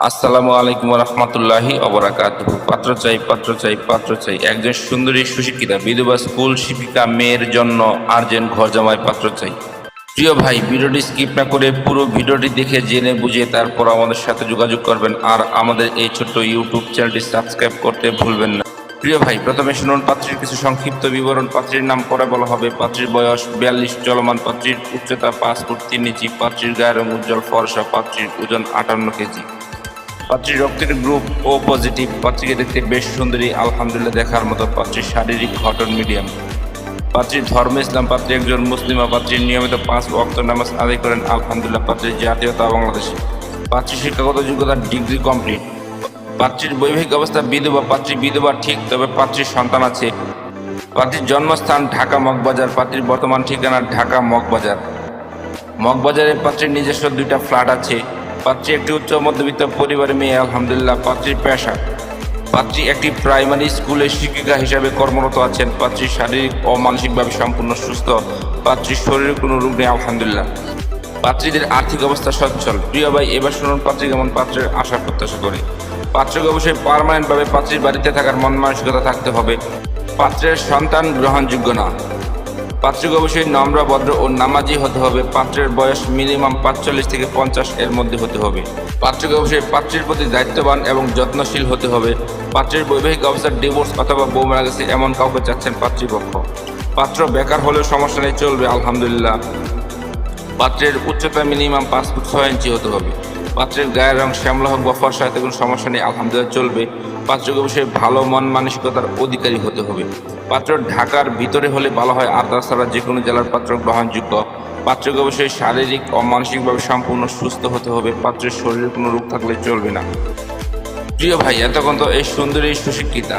আসসালামু আলাইকুম রহমতুল্লাহি অবরাকাত পাত্র চাই পাত্র চাই পাত্র চাই। একজন সুন্দরী সুশিক্ষিতা, বিধবা স্কুল শিক্ষিকা মেয়ের জন্য আর্জেন ঘর জামাই পাত্র চাই। প্রিয় ভাই, ভিডিওটি স্কিপ না করে পুরো ভিডিওটি দেখে, জেনে বুঝে তারপর আমাদের সাথে যোগাযোগ করবেন আর আমাদের এই ছোট্ট ইউটিউব চ্যানেলটি সাবস্ক্রাইব করতে ভুলবেন না। প্রিয় ভাই, প্রথমে শুনুন পাত্রীর কিছু সংক্ষিপ্ত বিবরণ। পাত্রীর নাম পরে বলা হবে। পাত্রীর বয়স বিয়াল্লিশ, চলমান পাত্রীর উচ্চতা পাঁচ ফুট তিন ইঞ্চি, পাত্রীর গায়ের উজ্জ্বল ফর্সা, পাত্রীর ওজন আটান্ন কেজি। পাত্রীর রক্তের গ্রুপ ও পজিটিভ পাত্রীকে দেখতে বেশ সুন্দরী, আলহামদুলিল্লাহ দেখার মতো পাত্রীর শারীরিক ঘটন মিডিয়াম পাত্রীর ধর্ম ইসলাম, পাত্রী একজন মুসলিমা পাত্রীর নিয়মিত পাঁচ অক্ত নামাজ আদায় করেন, আলহামদুলিল্লাহ পাত্রীর জাতীয়তা বাংলাদেশে। পাত্রীর শিক্ষাগত যোগ্যতা ডিগ্রি কমপ্লিট পাত্রীর বৈবাহিক অবস্থা বিধবা, পাত্রী বিধবা ঠিক, তবে পাত্রীর সন্তান আছে। পাত্রীর জন্মস্থান ঢাকা মগবাজার, পাত্রীর বর্তমান ঠিকানা ঢাকা মগবাজার। মগবাজারে পাত্রীর নিজস্ব দুইটা ফ্ল্যাট আছে। পাত্রী একটি উচ্চ মধ্যবিত্ত পরিবারের মেয়ে, আলহামদুলিল্লাহ, পাত্রীর পেশা। পাত্রী একটি প্রাইমারি স্কুলের শিক্ষিকা হিসাবে কর্মরত আছেন। পাত্রী শারীরিক ও মানসিকভাবে সম্পূর্ণ সুস্থ। পাত্রীর শরীরে কোনো রোগ নেই, আলহামদুলিল্লাহ। পাত্রীদের আর্থিক অবস্থা সচ্ছল। প্রিয় ভাই, এবার শুনুন পাত্রী কেমন পাত্রের আশা প্রত্যাশা করে। পাত্রকে অবশ্যই পারমানেন্টভাবে পাত্রীর বাড়িতে থাকার মন মানসিকতা থাকতে হবে। পাত্রের সন্তান গ্রহণযোগ্য না। পাত্রকে অবশ্যই নম্র, ভদ্র ও নামাজি হতে হবে। পাত্রের বয়স মিনিমাম পাঁচচল্লিশ থেকে পঞ্চাশ এর মধ্যে হতে হবে। পাত্রকে অবশ্যই পাত্রের প্রতি দায়িত্ববান এবং যত্নশীল হতে হবে। পাত্রের বৈবাহিক অবস্থার ডিভোর্স অথবা বউ মারা গেছে এমন কাউকে চাচ্ছেন পাত্রীপক্ষ পাত্র বেকার হলেও সমস্যা নেই, চলবে, আলহামদুলিল্লাহ। পাত্রের উচ্চতা মিনিমাম পাঁচ ফুট ছয় ইঞ্চি হতে হবে। পাত্রের গায়ের রং শ্যামলা হোক বা ফর্সা, এতে কোনো সমস্যা নেই, আলহামদুলিল্লাহ চলবে। পাত্রকে অবশ্যই ভালো মন, মানসিকতার অধিকারী হতে হবে। পাত্র ঢাকার ভিতরে হলে ভালো হয়, আর তাছাড়া যে কোনো জেলার পাত্র গ্রহণযোগ্য। পাত্রকে অবশ্যই শারীরিক ও মানসিকভাবে সম্পূর্ণ সুস্থ হতে হবে, পাত্রের শরীরে কোনো রোগ থাকলে চলবে না। প্রিয় ভাই, এতক্ষণ তো এই সুন্দরী সুশিক্ষিতা।